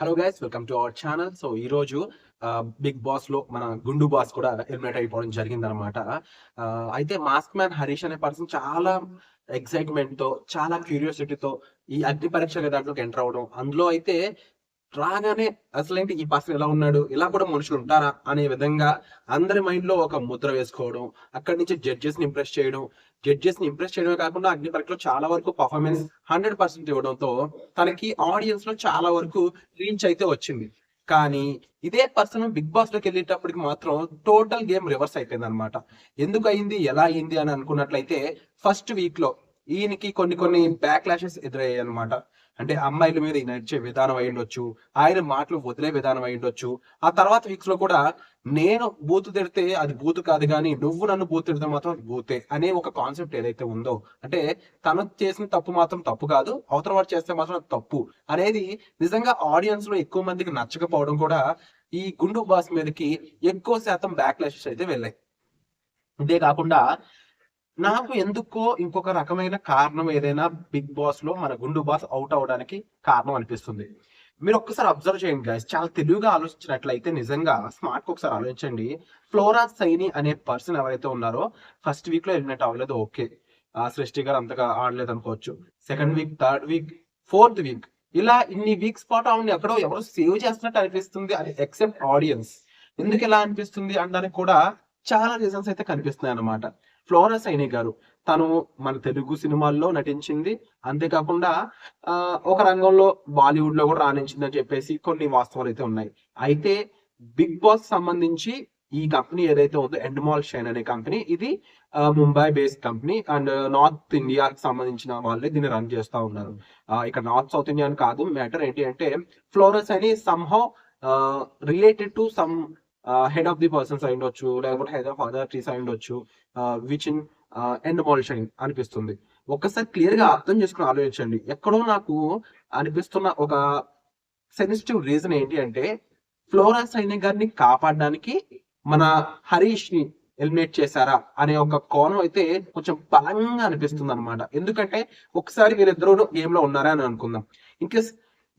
Hello guys welcome to our channel so ఈ రోజు big బాస్లో మన గుండు బాస్ కూడా ఎలిమినేట్ అయిపోవడం జరిగింది అనమాట అయితే మాస్క్ మ్యాన్ హరీష్ అనే పర్సన్ చాలా ఎక్సైట్మెంట్తో చాలా క్యూరియాసిటీతో ఈ అగ్ని పరీక్ష దాంట్లోకి ఎంటర్ అవడం అందులో అయితే రాగానే అసలేంటి ఈ పర్సన్ ఎలా ఉన్నాడు? ఇలా కూడా మనుషులు ఉంటారా? అనే విధంగా అందరి మైండ్లో ఒక ముద్ర వేసుకోవడం అక్కడి నుంచి జడ్జెస్ని ఇంప్రెస్ చేయడం. జడ్జెస్ని ఇంప్రెస్ చేయడమే కాకుండా అగ్ని పరీక్షలో చాలా వరకు పర్ఫార్మెన్స్ హండ్రెడ్ పర్సెంట్ ఇవ్వడంతో తనకి ఆడియన్స్లో చాలా వరకు రీచ్ అయితే వచ్చింది. కానీ ఇదే పర్సన్ బిగ్ బాస్లోకి వెళ్ళేటప్పటికి మాత్రం టోటల్ గేమ్ రివర్స్ అయిపోయింది అనమాట ఎందుకు అయింది? ఎలా అయింది? అని అనుకున్నట్లయితే ఫస్ట్ వీక్లో ఈయనకి కొన్ని కొన్ని బ్యాక్ లాషెస్ ఎదురయ్యాయి అనమాట అంటే అమ్మాయిల మీద నడిచే విధానం అయి ఉండొచ్చు ఆయన మాటలు వదిలే విధానం అయి ఉండొచ్చు. ఆ తర్వాత వీక్స్లో కూడా నేను బూతు తిడితే అది బూతు కాదు కానీ నువ్వు నన్ను బూతు తిడితే మాత్రం బూతే అనే ఒక కాన్సెప్ట్ ఏదైతే ఉందో అంటే తను చేసిన తప్పు మాత్రం తప్పు కాదు అవతల వాడు చేస్తే మాత్రం తప్పు అనేది నిజంగా ఆడియన్స్లో ఎక్కువ మందికి నచ్చకపోవడం కూడా ఈ గుండు బాస్ మీదకి ఎక్కువ శాతం బ్యాక్లాషెస్ అయితే వెళ్ళాయి. అంతేకాకుండా కాకుండా నాకు ఎందుకో ఇంకొక రకమైన కారణం ఏదైనా బిగ్ బాస్లో మన గుండు బాస్ అవుట్ అవడానికి కారణం అనిపిస్తుంది. మీరు ఒక్కసారి అబ్జర్వ్ చేయండి గైస్ చాలా తెలివిగా ఆలోచించినట్లయితే నిజంగా స్మార్ట్ ఒకసారి ఆలోచించండి. ఫ్లోరా సైని అనే పర్సన్ ఎవరైతే ఉన్నారో ఫస్ట్ వీక్లో ఎలిమినేట్ అవ్వలేదు ఓకే ఆ సృష్టి గారు అంతగా ఆడలేదు అనుకోవచ్చు. Second week third week fourth week ఇలా ఇన్ని వీక్స్ పాటు ఆవిడ ఎక్కడో ఎవరో సేవ్ చేస్తున్నట్టు అనిపిస్తుంది అది ఎక్సెప్ట్ ఆడియన్స్ ఎందుకు ఇలా అనిపిస్తుంది అనడానికి కూడా చాలా రీజన్స్ అయితే కనిపిస్తున్నాయి అన్నమాట ఫ్లోరా సైని గారు. తను మన తెలుగు సినిమాల్లో నటించింది. అంతేకాకుండా ఆ, ఒక రంగంలో బాలీవుడ్లో కూడా రాణించింది అని చెప్పేసి కొన్ని వాస్తవాలు అయితే ఉన్నాయి. అయితే బిగ్ బాస్ సంబంధించి ఈ కంపెనీ ఏదైతే ఉందో ఎండమాల్ షైన్ అనే కంపెనీ ఇది Mumbai based company and north ఇండియాకి సంబంధించిన వాళ్ళే దీన్ని రన్ చేస్తూ ఉన్నారు. ఇక్కడ నార్త్ సౌత్ ఇండియా అని కాదు మ్యాటర్ ఏంటి అంటే ఫ్లోరస్ అని somehow related to some head of the persons అయి ఉండొచ్చు లేకపోతే హెడ్ ఆఫ్ అదర్ ట్రీస్ అయి ఉండొచ్చు which in Endemol Shine అనిపిస్తుంది. ఒక్కసారి క్లియర్గా అర్థం చేసుకుని ఆలోచించండి. ఎక్కడో నాకు అనిపిస్తున్న ఒక సెన్సిటివ్ రీజన్ ఏంటి అంటే ఫ్లోరా సైన్య గారిని కాపాడడానికి మన హరీష్ని ఎలిమినేట్ చేశారా అనే ఒక కోణం అయితే కొంచెం బలంగా అనిపిస్తుంది అనమాట ఎందుకంటే ఒకసారి వీళ్ళిద్దరూ గేమ్లో ఉన్నారా అని అనుకుందాం. ఇన్కేస్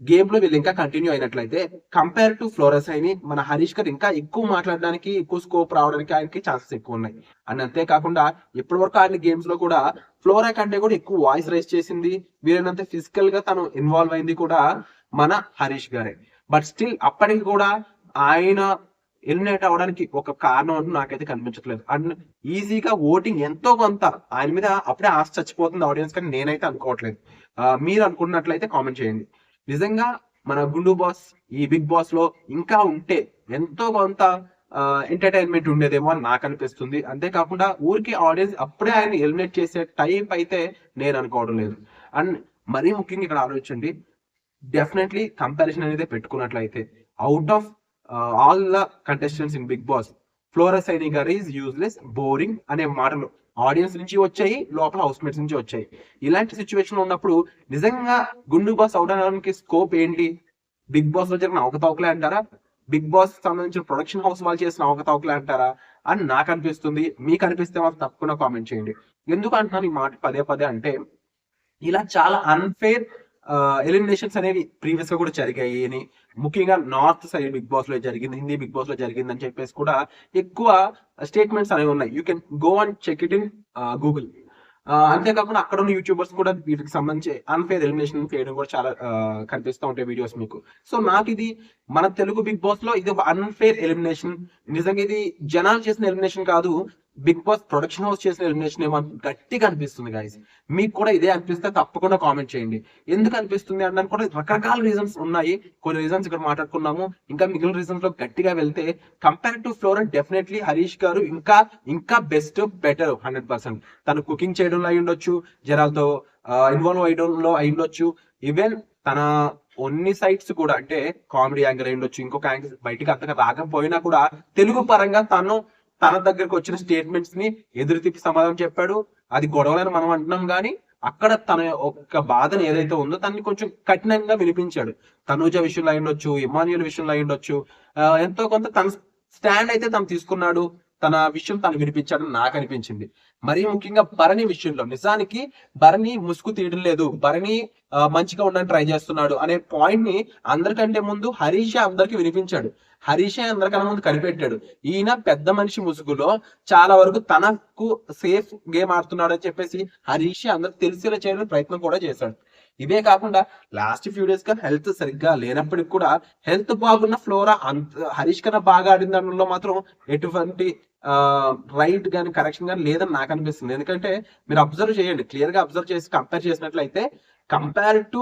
గేమ్లో వీళ్ళు ఇంకా కంటిన్యూ అయినట్లయితే కంపేర్ టు ఫ్లోరస్ అయిని మన హరీష్ గారు ఇంకా ఎక్కువ మాట్లాడడానికి ఎక్కువ స్కోప్ రావడానికి ఆయనకి ఛాన్సెస్ ఎక్కువ ఉన్నాయి. అండ్ అంతేకాకుండా ఇప్పటి వరకు ఆడిన గేమ్స్లో కూడా ఫ్లోరా కంటే కూడా ఎక్కువ వాయిస్ రైస్ చేసింది. వీరైనంత ఫిజికల్గా తను ఇన్వాల్వ్ అయింది కూడా మన హరీష్ గారే. బట్ స్టిల్ అప్పటికి కూడా ఆయన ఎలిమినేట్ అవ్వడానికి ఒక కారణం అంటూ నాకైతే కనిపించట్లేదు. అండ్ ఈజీగా ఓటింగ్ ఎంతో కొంత ఆయన మీద అప్పుడే ఆశ చచ్చిపోతుంది ఆడియన్స్ కానీ నేనైతే అనుకోవట్లేదు. మీరు అనుకున్నట్లయితే కామెంట్ చేయండి. నిజంగా మన గుండు బాస్ ఈ బిగ్ బాస్లో ఇంకా ఉంటే ఎంతో కొంత ఎంటర్టైన్మెంట్ ఉండేదేమో అని నాకు అనిపిస్తుంది. అంతేకాకుండా ఊరికి ఆడియన్స్ అప్పుడే ఆయన ఎలిమినేట్ చేసే టైప్ అయితే నేను అనుకోవడం లేదు. అండ్ మరీ ముఖ్యంగా ఇక్కడ ఆలోచించండి డెఫినెట్లీ కంపారిజన్ అనేది పెట్టుకున్నట్లయితే out of all the contestants in Bigg Boss Flora Saini గారు ఈజ్ యూజ్లెస్ బోరింగ్ అనే మాటలు ఆడియన్స్ నుంచి వచ్చాయి లోపల హౌస్ మేట్స్ నుంచి వచ్చాయి. ఇలాంటి సిచ్యువేషన్ ఉన్నప్పుడు నిజంగా గుండు బాస్ అవుట్ అవడానికి స్కోప్ ఏంటి? బిగ్ బాస్లో జరిగిన అవకతవకలే అంటారా? బిగ్ బాస్ సంబంధించిన ప్రొడక్షన్ హౌస్ వాళ్ళు చేసిన అవకతవకలే అంటారా? అని నాకు అనిపిస్తుంది. మీకు అనిపిస్తే మాత్రం తప్పకుండా కామెంట్ చేయండి. ఎందుకు అంటున్నాను ఈ మాట పదే పదే అంటే ఇలా చాలా అన్ఫేర్ ఎలిమినేషన్స్ అనేవి ప్రీవియస్గా కూడా జరిగాయి. అని ముఖ్యంగా నార్త్ సైడ్ బిగ్ బాస్లో జరిగింది హిందీ బిగ్ బాస్లో జరిగింది అని చెప్పేసి కూడా ఎక్కువ స్టేట్మెంట్స్ అనేవి ఉన్నాయి. You can go and check it in Google అంతేకాకుండా అక్కడ ఉన్న యూట్యూబర్స్ కూడా వీటికి సంబంధించి అన్ఫేర్ ఎలిమినేషన్ చేయడం కూడా చాలా కనిపిస్తూ ఉంటాయి వీడియోస్ మీకు. సో నాకు ఇది మన తెలుగు బిగ్ బాస్లో ఇది ఒక అన్ఫేర్ ఎలిమినేషన్ నిజంగా ఇది జనాలు చేసిన ఎలిమినేషన్ కాదు. బిగ్ బాస్ ప్రొడక్షన్ హౌస్ చేసిన ఎలిమినేషన్ ఏమో గట్టిగా అనిపిస్తుంది గాయస్ మీకు కూడా ఇదే అనిపిస్తే తప్పకుండా కామెంట్ చేయండి. ఎందుకు అనిపిస్తుంది అనడానికి కూడా రకరకాల రీజన్స్ ఉన్నాయి. కొన్ని రీజన్స్ ఇక్కడ మాట్లాడుకున్నాము. ఇంకా మిగిలిన రీజన్స్లో గట్టిగా వెళ్తే compare to Flora definitely Harish గారు ఇంకా ఇంకా బెస్ట్ బెటర్ హండ్రెడ్ పర్సెంట్ తను కుకింగ్ చేయడంలో అయి ఉండొచ్చు జనాలతో ఇన్వాల్వ్ అయ్యడంలో అయి ఉండొచ్చు. ఈవెన్ తన కొన్ని సైట్స్ కూడా అంటే కామెడీ యాంగిల్ అయి ఉండొచ్చు. ఇంకొక యాంగిల్ బయటికి అంతగా రాకపోయినా కూడా తెలుగు పరంగా తను తన దగ్గరకు వచ్చిన స్టేట్మెంట్స్ని ఎదురు తిప్పి సమాధానం చెప్పాడు. అది గొడవలని మనం అంటున్నాం కానీ అక్కడ తన యొక్క బాధను ఏదైతే ఉందో తనని కొంచెం కఠినంగా వినిపించాడు. తనూజ విషయంలో అయ్యుండొచ్చు ఉండొచ్చు ఇమాన్యుల్ విషయంలో అయ్యుండొచ్చు ఎంతో కొంత తన స్టాండ్ అయితే తను తీసుకున్నాడు. తన విషయం తను వినిపించాడని నాకు అనిపించింది. మరీ ముఖ్యంగా భరణి విషయంలో నిజానికి భరణి ముసుగు తీయడం లేదు. భరణి మంచిగా ఉండడానికి ట్రై చేస్తున్నాడు అనే పాయింట్ని అందరికంటే ముందు హరీష్ అందరికి వినిపించాడు. హరీషే అందరికన్నా ముందు కనిపెట్టాడు. ఈయన పెద్ద మనిషి ముసుగులో చాలా వరకు తనకు సేఫ్ గేమ్ ఆడుతున్నాడు అని చెప్పేసి హరీష్ అందరికి తెలిసేలా చేయడానికి ప్రయత్నం కూడా చేశాడు. ఇదే కాకుండా లాస్ట్ ఫ్యూ డేస్గా హెల్త్ సరిగ్గా లేనప్పటికి కూడా హెల్త్ బాగున్న ఫ్లోరా అంత హరీష్ కన్నా బాగా ఆడిన దానిలో మాత్రం ఎటువంటి రైట్ గాని కరెక్షన్ గాని లేదని నాకు అనిపిస్తుంది. ఎందుకంటే మీరు అబ్జర్వ్ చేయండి. క్లియర్గా అబ్జర్వ్ చేసి కంపేర్ చేసినట్లయితే కంపేర్ టు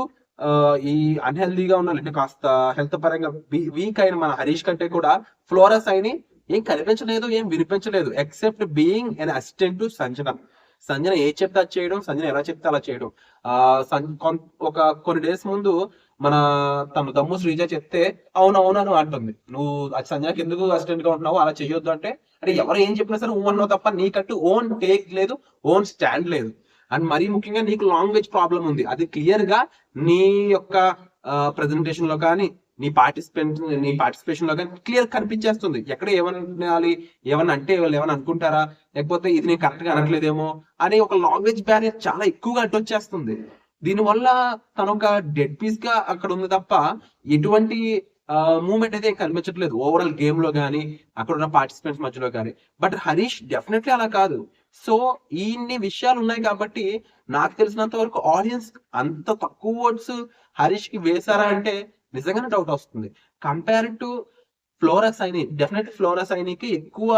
ఈ అన్హెల్దీగా ఉన్న అంటే కాస్త హెల్త్ పరంగా వీక్ అయిన మన హరీష్ కంటే కూడా ఫ్లోరస్ అయిన ఏం కనిపించలేదు ఏం వినిపించలేదు except being an assistant to Sanjana. Sanjana ఏ చెప్తే అది చేయడం సంజన ఎలా చెప్తే అలా చేయడం. ఆ సం- ఒక కొన్ని డేస్ ముందు మన తన దమ్ము శ్రీజ చెప్తే అవును అవును అని అంటుంది. నువ్వు సంజనకి ఎందుకు అసిస్టెంట్గా ఉంటున్నావు? అలా చేయొద్దు అంటే అంటే ఎవరు ఏం చెప్పినా సరే ఊ అన్నావు తప్ప నీకంటూ ఓన్ టేక్ లేదు ఓన్ స్టాండ్ లేదు. అండ్ మరీ ముఖ్యంగా నీకు లాంగ్వేజ్ ప్రాబ్లం ఉంది. అది క్లియర్గా నీ యొక్క ప్రెజెంటేషన్లో కానీ నీ పార్టిసిపెంట్ నీ పార్టిసిపేషన్లో కానీ క్లియర్ కనిపించేస్తుంది. ఎక్కడ ఏమనాలి ఏమన్నా అంటే వాళ్ళు ఏమన్నా అనుకుంటారా? లేకపోతే ఇది నేను కరెక్ట్గా అనట్లేదేమో అనే ఒక లాంగ్వేజ్ బ్యారియర్ చాలా ఎక్కువగా అడ్డొచ్చేస్తుంది. దీనివల్ల తన ఒక డెడ్ పీస్గా అక్కడ ఉంది తప్ప ఎటువంటి మూమెంట్ అయితే కనిపించట్లేదు. ఓవరాల్ గేమ్లో కానీ అక్కడ ఉన్న పార్టిసిపెంట్స్ మధ్యలో కానీ. బట్ హరీష్ డెఫినెట్లీ అలా కాదు. సో ఇన్ని విషయాలు ఉన్నాయి కాబట్టి నాకు తెలిసినంత వరకు ఆడియన్స్ అంత తక్కువ ఓట్స్ హరీష్కి వేశారా అంటే నిజంగానే డౌట్ వస్తుంది. కంపేర్ టు ఫ్లోరస్ అయిని డెఫినెట్ ఫ్లోరస్ అయినకి ఎక్కువ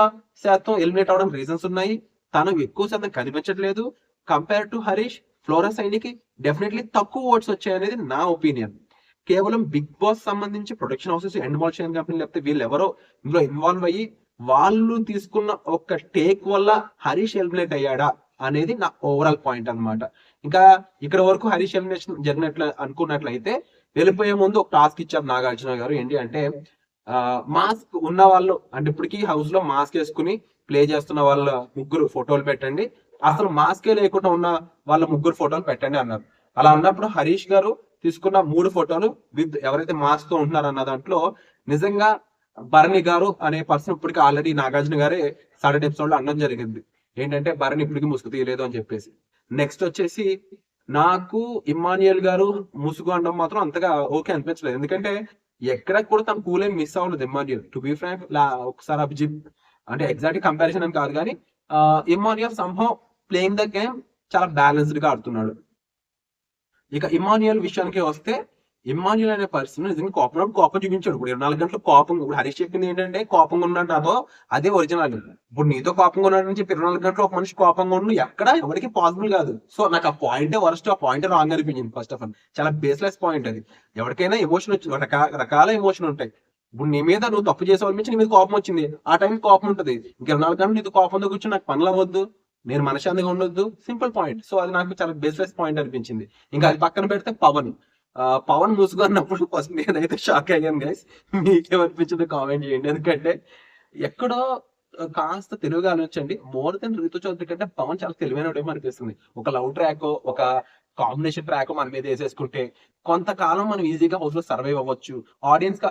శాతం ఎలిమినేట్ అవడం రీజన్స్ ఉన్నాయి. తను ఎక్కువ శాతం కనిపించట్లేదు. కంపేర్ టు హరీష్ ఫ్లోరస్ అయినకి డెఫినెట్లీ తక్కువ ఓట్స్ వచ్చాయనేది నా ఒపీనియన్ కేవలం బిగ్ బాస్ సంబంధించి production houses Endemol company లేకపోతే వీళ్ళు ఎవరో ఇందులో ఇన్వాల్వ్ అయ్యి వాళ్ళు తీసుకున్న ఒక టేక్ వల్ల హరీష్ ఎలిమినేట్ అయ్యాడా అనేది నా ఓవరాల్ పాయింట్ అన్నమాట. ఇంకా ఇక్కడ వరకు హరీష్ ఎలిమినేషన్ జరిగినట్లు అనుకున్నట్లయితే వెళ్ళిపోయే ముందు ఒక టాస్క్ ఇచ్చారు నాగార్జున గారు. ఏంటి అంటే మాస్క్ ఉన్న వాళ్ళు అంటే ఇప్పటికీ హౌస్లో మాస్క్ వేసుకుని ప్లే చేస్తున్న వాళ్ళ ముగ్గురు ఫోటోలు పెట్టండి. అసలు మాస్కే లేకుండా ఉన్న వాళ్ళ ముగ్గురు ఫోటోలు పెట్టండి అన్నారు. అలా అన్నప్పుడు హరీష్ గారు తీసుకున్న మూడు ఫోటోలు విత్ ఎవరైతే మాస్క్తో ఉంటున్నారు అన్న దాంట్లో నిజంగా భరణి గారు అనే పర్సన్ ఇప్పటికి ఆల్రెడీ నాగార్జున గారే సాటర్డే ఎపిసోడ్లో అనడం జరిగింది. ఏంటంటే భరణి ఇప్పటికి ముసుగు తీయలేదు అని చెప్పేసి. నెక్స్ట్ వచ్చేసి నాకు ఇమ్మాన్యుయల్ గారు ముసుగు అనడం మాత్రం అంతగా ఓకే అనిపించలేదు. ఎందుకంటే ఎక్కడ కూడా తన కూల్ ఏం మిస్ అవ్వలేదు ఇమ్మాన్యుయల్. టు బి ఫ్రాంక్ ఒకసారి అభిజిత్ అంటే ఎగ్జాక్ట్ కంపారిజన్ అని కాదు కానీ ఇమ్మాన్యుయల్ సంభవం ప్లేయింగ్ ద గేమ్ చాలా బ్యాలెన్స్డ్గా ఆడుతున్నాడు. ఇక ఇమానియల్ విషయానికి వస్తే ఇమాన్యుల్ అనే పర్సన్ నిజంగా కోపం కోపం చూపించాడు. ఇప్పుడు ఇరవై నాలుగు గంటలు కోపం ఇప్పుడు హరీష్ చెప్పింది ఏంటంటే కోపంగా ఉన్నాడు నాతో అదే ఒరిజినల్ ఇప్పుడు నీతో కోపంగా ఉన్నాడని చెప్పి ఇరవై నాలుగు గంటలు ఒక మనిషి కోపంగా ఉండు ఎక్కడ ఎవరికి పాసిబుల్ కాదు. సో నాకు ఆ పాయింటే వరస్ట్ ఆ పాయింట్ రాంగ్ అనిపించింది ఫస్ట్ ఆఫ్ ఆల్ చాలా బేస్లెస్ పాయింట్ అది. ఎవరికైనా ఎమోషన్ వచ్చి రకాల ఎమోషన్ ఉంటాయి. ఇప్పుడు నీ మీద నువ్వు తప్పు చేసావు అనిపించి నీ మీద కోపం వచ్చింది. ఆ టైం కోపం ఉంటుంది. ఇంక ఇరవై నాలుగు గంటలు నీతో కోపంతో కూర్చొని నాకు పనులు అవ్వద్దు. నేను మనశాంతిగా ఉండొద్దు. సింపుల్ పాయింట్ సో అది నాకు చాలా బేస్లెస్ పాయింట్ అనిపించింది. ఇంకా అది పక్కన పెడితే పవన్. పవన్ ముసుగు అన్నప్పుడు ఫస్ట్ నేనైతే షాక్ అయ్యాను గైస్ మీకేమనిపించింది కామెంట్ చేయండి. ఎందుకంటే ఎక్కడో కాస్త తెలుగు ఆలోచించండి మోర్ దెన్ ఋతు చౌదరి కంటే పవన్ చాలా తెలివైన అనిపిస్తుంది. ఒక లవ్ ట్రాక్ ఒక కాంబినేషన్ ట్రాక్ మన మీద వేసేసుకుంటే కొంతకాలం మనం ఈజీగా హౌస్లో సర్వైవ్ అవ్వచ్చు. ఆడియన్స్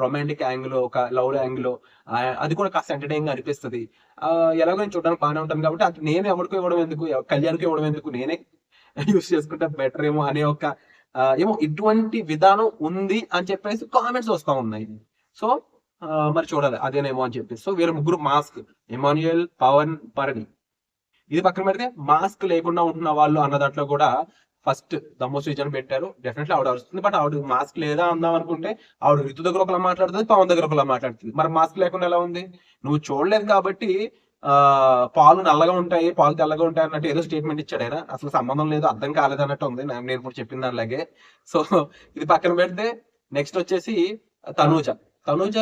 రొమాంటిక్ యాంగిల్ ఒక లవ్ యాంగిల్ అది కూడా కాస్త ఎంటర్టైన్గా అనిపిస్తుంది. ఎలాగో నేను చూడడానికి బాగానే ఉంటాను కాబట్టి అది నేను ఎవరికి ఇవ్వడం ఎందుకు? కళ్యాణ్కి ఇవ్వడం ఎందుకు? నేనే యూస్ చేసుకుంటే బెటర్ ఏమో అనే ఒక ఏమో ఇటువంటి విధానం ఉంది అని చెప్పేసి కామెంట్స్ వస్తా ఉన్నాయి. సో మరి చూడాలి అదేనేమో అని చెప్పేసి. సో వీరు ముగ్గురు మాస్క్ ఎమాన్యుయల్ పవన్ పరణి ఇది పక్కన పెడితే మాస్క్ లేకుండా ఉంటున్న వాళ్ళు అన్న దాంట్లో కూడా ఫస్ట్ దమ్మో సీజన్ పెట్టారు. డెఫినెట్లీ ఆవిడ వస్తుంది బట్ ఆవిడ మాస్క్ లేదా అందాం అనుకుంటే ఆవిడ ఋతు దగ్గర ఒకలా మాట్లాడుతుంది పవన్ దగ్గర ఒకలా మాట్లాడుతుంది. మరి మాస్క్ లేకుండా ఎలా ఉంది? నువ్వు చూడలేదు కాబట్టి పాలు నల్లగా ఉంటాయి పాలు తెల్లగా ఉంటాయి అన్నట్టు ఏదో స్టేట్మెంట్ ఇచ్చాడు ఆయన. అసలు సంబంధం లేదు అర్థం కాలేదు అన్నట్టు ఉంది. నేను ఇప్పుడు చెప్పిన దానిలాగే. సో ఇది పక్కన పెడితే నెక్స్ట్ వచ్చేసి తనూజ. తనూజ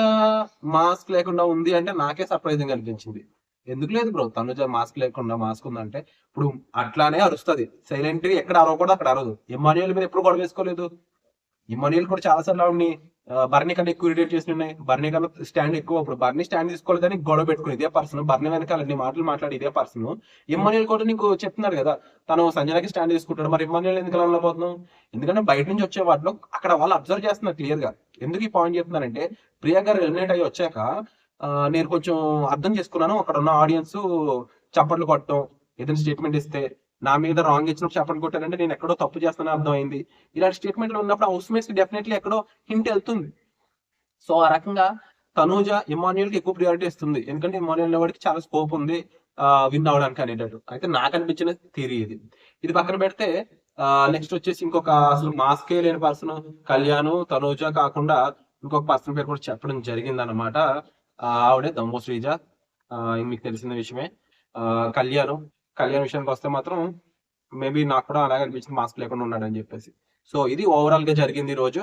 మాస్క్ లేకుండా ఉంది అంటే నాకే సర్ప్రైజింగ్ అనిపించింది. ఎందుకు లేదు బ్రో తనుజ మాస్క్ లేకుండా మాస్క్ ఉందంటే ఇప్పుడు అట్లానే అరుస్తుంది. సైలెంట్ ఎక్కడ అరవకూడదు అక్కడ అరవదు. ఇమాన్యుయల్ మీద ఎప్పుడు గొడవ వేసుకోలేదు. ఇమాన్యుయల్ కూడా చాలా సార్లు ఆవిడని బర్నీ కన్నా ఎక్కువ ఇరిటేట్ చేసి ఉన్నాయి. బర్నీ కన్నా స్టాండ్ ఎక్కువ ఇప్పుడు బర్నీ స్టాండ్ తీసుకోలేదని గొడవ పెట్టుకుని ఇదే పర్సన్ బర్నీ వెనకాల నీ మాటలు మాట్లాడి ఇదే పర్సన్ ఇమాన్యుయల్ కూడా నీకు చెప్తున్నాడు కదా తను సంజనకి స్టాండ్ తీసుకుంటాడు. మరి ఇమాన్యుయల్ ఎందుకు అలా ఎందుకంటే బయట నుంచి వచ్చే వాటిలో అక్కడ వాళ్ళు అబ్జర్వ్ చేస్తున్నారు క్లియర్గా. ఎందుకు ఈ పాయింట్ చెప్తున్నారంటే ప్రియా గారు ఎలిమినేట్ అయ్యి వచ్చాక నేను కొంచెం అర్థం చేసుకున్నాను. అక్కడ ఉన్న ఆడియన్స్ చప్పట్లు కొట్టడం ఏదైనా స్టేట్మెంట్ ఇస్తే నా మీద రాంగ్ ఇచ్చినప్పుడు చప్పట్లు కొట్టారంటే నేను ఎక్కడో తప్పు చేస్తానని అర్థమైంది. ఇలాంటి స్టేట్మెంట్లు ఉన్నప్పుడు హౌస్ మేట్స్ డెఫినెట్లీ ఎక్కడో హింట్ వెళ్తుంది. సో ఆ రకంగా తనూజ ఇమాన్యుయల్కి ఎక్కువ ప్రియారిటీ ఇస్తుంది. ఎందుకంటే ఇమాన్యుయల్ వాడికి చాలా స్కోప్ ఉంది విన్ అవడానికి అనేటట్టు. అయితే నాకు అనిపించిన థియరీ ఇది. ఇది పక్కన పెడితే నెక్స్ట్ వచ్చేసి ఇంకొక అసలు మాస్కే లేని పర్సన్ కళ్యాణ్ తనూజ కాకుండా ఇంకొక పర్సన్ పేరు కూడా చెప్పడం జరిగింది అనమాట ఆవిడే దమ్మో శ్రీజ. మీకు తెలిసిన విషయమే. ఆ, కళ్యాణ్ కళ్యాణ్ విషయానికి వస్తే మాత్రం మేబీ నాకు కూడా అలాగే అనిపించింది మాస్క్ లేకుండా ఉన్నాడని చెప్పేసి. సో ఇది ఓవరాల్గా జరిగింది ఈ రోజు.